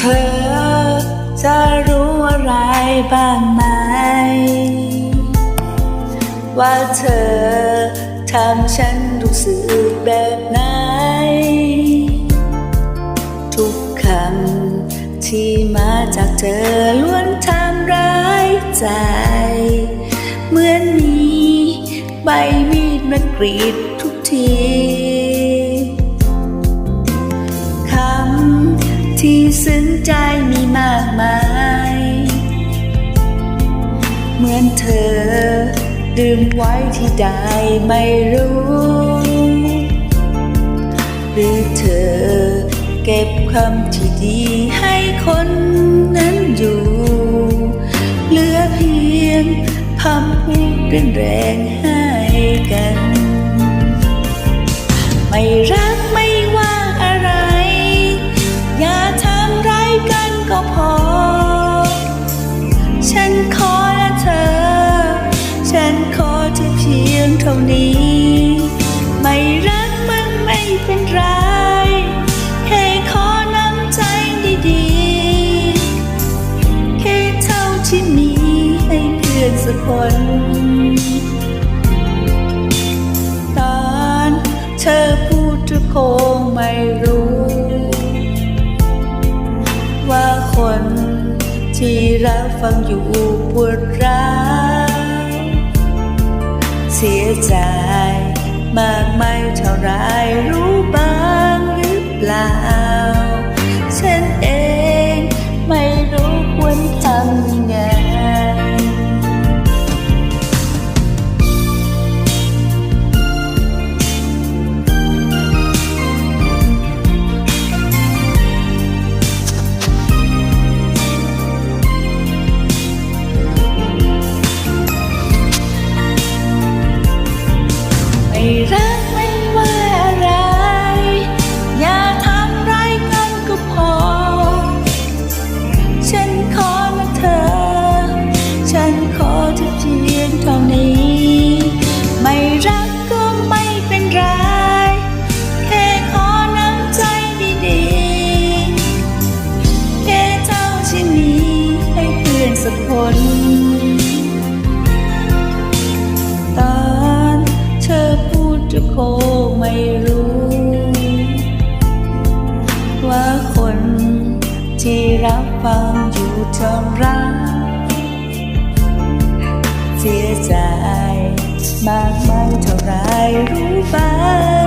ธอ จะรู้อะไรบ้างไหม ว่าเธอทำฉันรู้สึกแบบไหน ทุกคำที่มาจากเธอล้วนทำร้ายใจ เหมือนมีใบมีดมากรีดทุกที ที่ซึ้งใจมีมากมาย เหมือนเธอ ดื่มไว้ที่ใดไม่รู้ หรือเธอ เก็บคำที่ดีให้คนนั้นอยู่ เหลือเพียงคำพูดเร่งแรง ท่านี้ ไม่รักมันไม่เป็นไร แค่ขอน้ำใจดีๆ แค่เท่าที่มีให้เพื่อนสักคนตอนเธอพูดทุกคงไม่รู้ ว่าคนที่รับฟังอยู่ปวด ใจ มากไม่เท่าไรรู้บ้าง ไม่ ไม่รู้ ว่าคนที่รับฟังอยู่ทำร้ายเสียใจมากมายเท่าไรรู้ไหม